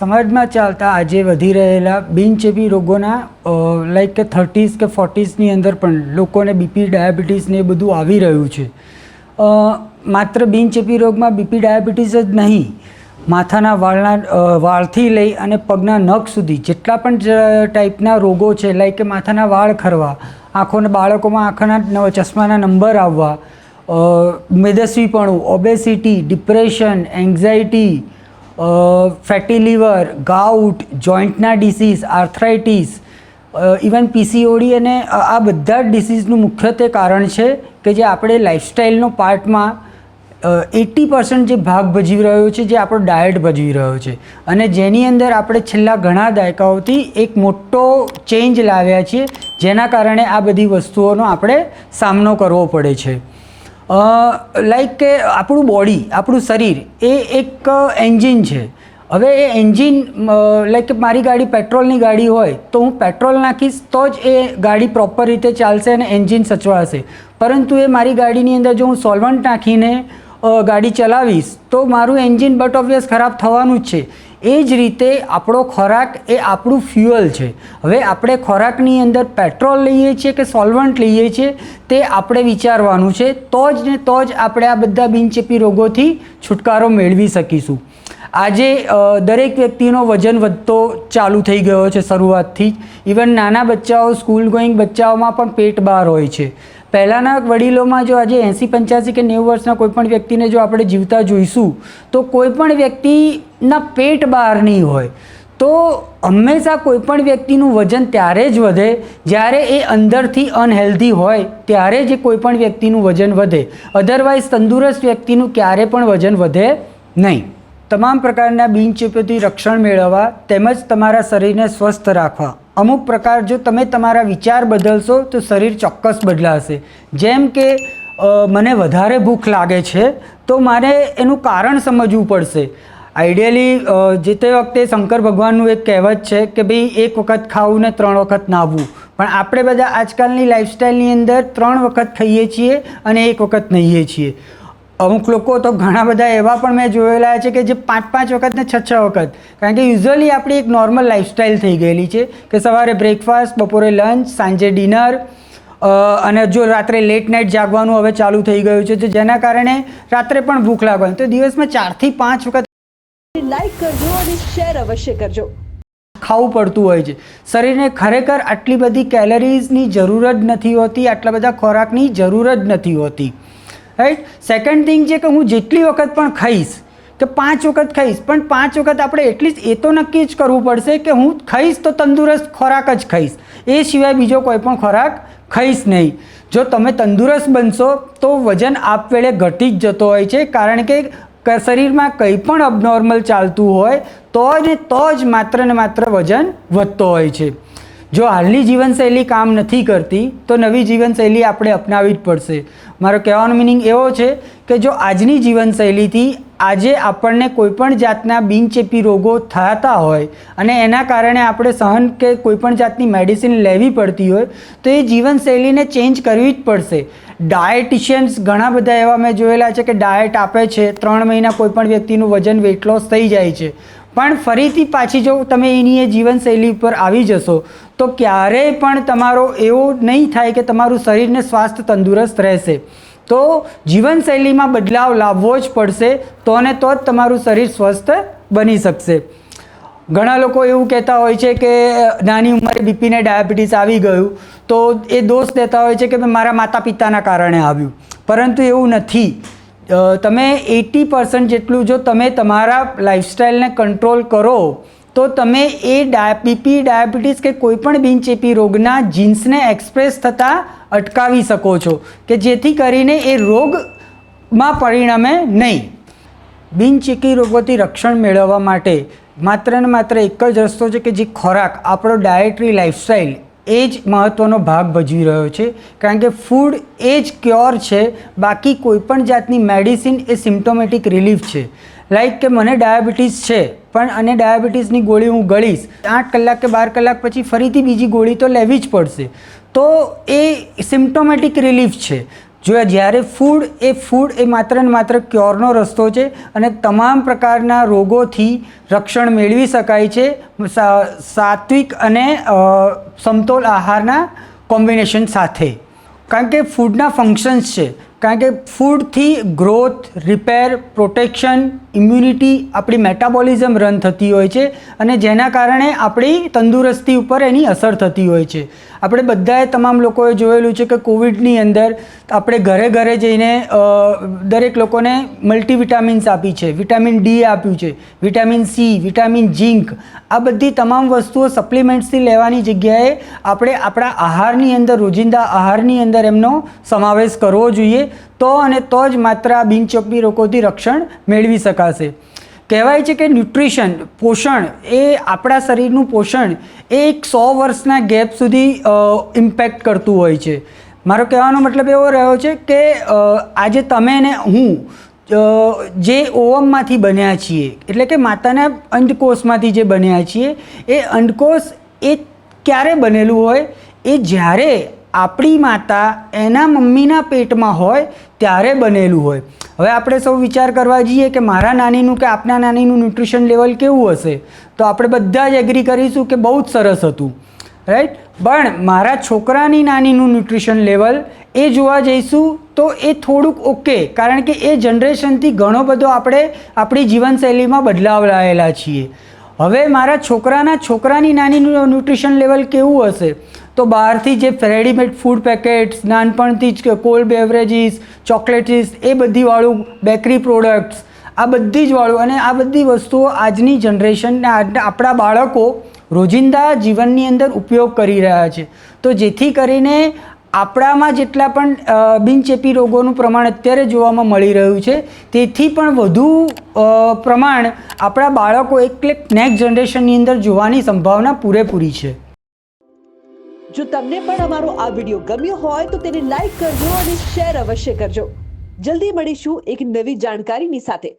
સમાજમાં ચાલતા આજે વધી રહેલા બિનચેપી રોગોના લાઈક કે થર્ટીઝ કે ફોર્ટીઝની અંદર પણ લોકોને બીપી ડાયાબિટીસ ને એ બધું આવી રહ્યું છે. માત્ર બિનચેપી રોગમાં બીપી ડાયાબિટીસ જ નહીં, માથાના વાળના વાળથી લઈ અને પગના નખ સુધી જેટલા પણ ટાઈપના રોગો છે લાઈક કે માથાના વાળ ખરવા, આંખોને, બાળકોમાં આંખના ચશ્માના નંબર આવવા મેદસ્વીપણું obesity depression anxiety fatty liver gout જોઈન્ટના disease arthritis even PCOD અને આ બધા જ ડિસીઝનું મુખ્યત્વે કારણ છે કે જે આપણે લાઈફસ્ટાઈલનો પાર્ટમાં એટી પર્સન્ટ જે ભાગ ભજવી રહ્યો છે, જે આપણો ડાયટ ભજવી રહ્યો છે. અને જેની અંદર આપણે છેલ્લા ઘણા દાયકાઓથી એક મોટો ચેન્જ લાવ્યા છીએ, જેના કારણે આ બધી વસ્તુઓનો આપણે સામનો કરવો પડે છે. લાઈક કે આપણું બોડી આપણું શરીર, એ એક એન્જિન છે. હવે એ એન્જિન લાઈક મારી ગાડી પેટ્રોલની ગાડી હોય, તો હું પેટ્રોલ નાખીશ, તો જ એ ગાડી પ્રોપર રીતે ચાલશે અને એન્જિન સચવાશે. પરંતુ એ મારી ગાડીની અંદર જો હું સોલ્વન્ટ નાખીને ગાડી ચલાવીશ, તો મારું એન્જિન બટ ઓબ્વિયસ ખરાબ થવાનું જ છે. એ જ રીતે આપણો ખોરાક એ આપણું ફ્યુઅલ છે. હવે આપણે ખોરાકની અંદર પેટ્રોલ લઈએ છીએ કે સોલ્વન્ટ લઈએ છીએ, તે આપણે વિચારવાનું છે. તો જ ને તો જ આપણે આ બધા બિનચેપી રોગોથી છુટકારો મેળવી શકીશું. આજે દરેક વ્યક્તિનો વજન વધતો ચાલુ થઈ ગયો છે શરૂઆતથી જ. ઇવન નાના બચ્ચાઓ સ્કૂલ ગોઈંગ બચ્ચાઓમાં પણ પેટ બહાર હોય છે. પહેલાંના વડીલોમાં જો આજે એંસી પંચ્યાસી કે નેવું વર્ષના કોઈપણ વ્યક્તિને જો આપણે જીવતા જોઈશું, તો કોઈ પણ વ્યક્તિના પેટ બહાર નહીં હોય. તો હંમેશા કોઈપણ વ્યક્તિનું વજન ત્યારે જ વધે જ્યારે એ અંદરથી અનહેલ્ધી હોય, ત્યારે જ એ કોઈ વ્યક્તિનું વજન વધે. અધરવાઇઝ તંદુરસ્ત વ્યક્તિનું ક્યારે પણ વજન વધે નહીં. તમામ પ્રકારના બિનચેપીથી રક્ષણ મેળવવા તેમજ તમારા શરીરને સ્વસ્થ રાખવા. અમુક પ્રકાર જો તમે તમારા વિચાર બદલશો તો શરીર ચોક્કસ બદલાશે. જેમ કે મને વધારે ભૂખ લાગે છે, તો મારે એનું કારણ સમજવું પડશે. આઈડિયલી જે તે વખતે શંકર ભગવાનનું એક કહેવત છે કે ભાઈ, એક વખત ખાવું ને ત્રણ વખત નાહવું. પણ આપણે બધા આજકાલની લાઈફસ્ટાઈલની અંદર ત્રણ વખત ખાઈએ છીએ અને એક વખત નહીએ છીએ. અમુક લોકો તો ઘણા બધા એવા પણ મેં જોયેલા છે કે જે પાંચ પાંચ વખત ને છ છ વખત. કારણ કે યુઝઅલી આપણી એક નોર્મલ લાઈફસ્ટાઈલ થઈ ગયેલી છે કે સવારે બ્રેકફાસ્ટ બપોરે લંચ સાંજે ડિનર અને જો રાત્રે લેટ નાઇટ જાગવાનું હવે ચાલુ થઈ ગયું છે જેના કારણે રાત્રે પણ ભૂખ લાગવાની. તો દિવસમાં ચારથી પાંચ વખત લાઈક કરજો અને શેર અવશ્ય કરજો. ખાવું પડતું હોય છે. શરીરને ખરેખર આટલી બધી કેલરીઝની જરૂર જ નથી હોતી આટલા બધા ખોરાકની જરૂર જ નથી હોતી. રાઈટ સેકન્ડ થિંગ છે કે હું જેટલી વખત પણ ખાઈશ, કે પાંચ વખત ખાઈશ, પણ પાંચ વખત આપણે એટલીસ્ટ એ તો નક્કી જ કરવું પડશે કે હું ખાઈશ તો તંદુરસ્ત ખોરાક જ ખાઈશ. એ સિવાય બીજો કોઈ પણ ખોરાક ખાઈશ નહીં. જો તમે તંદુરસ્ત બનશો, તો વજન આપવેળે ઘટી જ જતો હોય છે. કારણ કે શરીરમાં કંઈ પણ અબનોર્મલ ચાલતું હોય તો ને તો જ માત્ર ને માત્ર વજન વધતો હોય છે. જો હાલની જીવનશૈલી કામ નથી કરતી, તો નવી જીવનશૈલી આપણે અપનાવવી જ પડશે. મારો કહેવાનો મિનિંગ એવો છે કે જો આજની જીવનશૈલીથી આજે આપણને કોઈપણ જાતના બિનચેપી રોગો થતા હોય અને એના કારણે આપણે સહન કે કોઈપણ જાતની મેડિસિન લેવી પડતી હોય, તો એ જીવનશૈલીને ચેન્જ કરવી જ પડશે. ડાયટિશિયન્સ ઘણા બધા એવા મેં જોયેલા છે કે ડાયટ આપે છે, ત્રણ મહિના કોઈપણ વ્યક્તિનું વજન વેટ લોસ થઈ જાય છે. પણ ફરીથી પાછી જો તમે એની એ જીવનશૈલી ઉપર આવી જશો, તો ક્યારેય પણ તમારો એવો નહીં થાય કે તમારું શરીરને સ્વાસ્થ્ય તંદુરસ્ત રહેશે. તો જીવનશૈલીમાં બદલાવ લાવવો જ પડશે, તો ને તો જ તમારું શરીર સ્વસ્થ બની શકશે. ઘણા લોકો એવું કહેતા હોય છે કે, નાની ઉંમરે બીપીને ડાયાબિટીસ આવી ગયું. તો એ દોષ દેતા હોય છે કે, મેં મારા માતા પિતાના કારણે આવ્યું. પરંતુ એવું નથી. તમે એટી પર્સન્ટ જેટલું જો તમે તમારા લાઈફસ્ટાઈલને કંટ્રોલ કરો, તો તમે એ ડાય બીપી ડાયાબિટીસ કે કોઈપણ બિનચેપી રોગના જીન્સને એક્સપ્રેસ થતાં અટકાવી શકો છો, કે જેથી કરીને એ રોગમાં પરિણમે નહીં. બિનચેકી રોગોથી રક્ષણ મેળવવા માટે માત્ર ને માત્ર એક જ રસ્તો છે કે જે ખોરાક, આપણો ડાયટરી લાઈફસ્ટાઈલ એ જ મહત્ત્વનો ભાગ ભજવી રહ્યો છે, કારણ કે ફૂડ એ જ ક્યોર છે, બાકી કોઈપણ જાતની મેડિસિન એ સિમ્ટોમેટિક રિલીફ છે. લાઈક કે મને ડાયાબિટીસ છે, પણ અને ડાયાબિટીસની ગોળી હું ગળીશ, આઠ કલાક કે બાર કલાક પછી ફરીથી બીજી ગોળી તો લેવી જ પડશે. તો એ સિમ્ટોમેટિક રિલીફ છે. જો જ્યારે ફૂડ એ ફૂડ એ માત્ર ને માત્ર ક્યોરનો રસ્તો છે અને તમામ પ્રકારના રોગોથી રક્ષણ મેળવી શકાય છે સાત્વિક અને સમતોલ આહારના કોમ્બિનેશન સાથે. કારણ કે ફૂડના ફંક્શન્સ છે. કારણ કે ફૂડથી ગ્રોથ રિપેર પ્રોટેક્શન ઇમ્યુનિટી આપણી મેટાબોલિઝમ રન થતી હોય છે અને જેના કારણે આપણી તંદુરસ્તી ઉપર એની અસર થતી હોય છે. આપણે બધાએ તમામ લોકોએ જોયેલું છે કે કોવિડની અંદર આપણે ઘરે ઘરે જઈને દરેક લોકોને મલ્ટીવિટામિન્સ આપી છે. વિટામિન ડી આપ્યું છે, વિટામિન સી, વિટામિન ઝીંક, આ બધી તમામ વસ્તુઓ સપ્લિમેન્ટ્સથી લેવાની જગ્યાએ આપણે આપણા આહારની અંદર, રોજિંદા આહારની અંદર એમનો સમાવેશ કરવો જોઈએ. તો અને તો જ માત્ર આ બિનચોપી રોગોથી રક્ષણ મેળવી શકાશે. કહેવાય છે કે ન્યુટ્રિશન, પોષણ એ આપણા શરીરનું પોષણ એ એક સો વર્ષના ગેપ સુધી ઇમ્પેક્ટ કરતું હોય છે. મારો કહેવાનો મતલબ એવો રહ્યો છે કે આજે તમે ને હું જે ઓવમમાંથી બન્યા છીએ, એટલે કે માતાના અંડકોષમાંથી જે બન્યા છીએ, એ અંડકોષ એ ક્યારે બનેલું હોય? એ જ્યારે આપણી માતા એના મમ્મીના પેટમાં હોય ત્યારે બનેલું હોય. હવે આપણે સૌ વિચાર કરવા જઈએ કે મારા નાનીનું કે આપના નાનીનું ન્યુટ્રિશન લેવલ કેવું હશે? તો આપણે બધા જ એગ્રી કરીશું કે બહુ જ સરસ હતું. રાઈટ પણ મારા છોકરાની નાનીનું ન્યુટ્રિશન લેવલ એ જોવા જઈશું તો એ થોડુંક ઓકે કારણ કે એ જનરેશનથી ઘણો બધો આપણે આપણી જીવનશૈલીમાં બદલાવ લાવેલા છીએ. હવે મારા છોકરાના છોકરાની નાનીનું ન્યુટ્રિશન લેવલ કેવું હશે? તો બહારથી જે રેડીમેડ ફૂડ પેકેટ્સ, નાનપણથી જ કોલ્ડ બેવરેજીસ, ચોકલેટીસ, એ બધી વાળું બેકરી પ્રોડક્ટ્સ, આ બધી જ વાળું અને આ બધી વસ્તુઓ આજની જનરેશન આપણા બાળકો રોજિંદા જીવનની અંદર ઉપયોગ કરી રહ્યા છે. તો જેથી કરીને આપણામાં જેટલા પણ બિનચેપી રોગોનું પ્રમાણ અત્યારે જોવામાં મળી રહ્યું છે, તેથી પણ વધુ પ્રમાણ આપણા બાળકો એટલે નેક્સ્ટ જનરેશનની અંદર જોવાની સંભાવના પૂરેપૂરી છે. જો તમને પણ અમારો આ વીડિયો ગમ્યો હોય તો તેને લાઈક કરજો અને શેર અવશ્ય કરજો. જલ્દી મળીશું એક નવી જાણકારીની સાથે.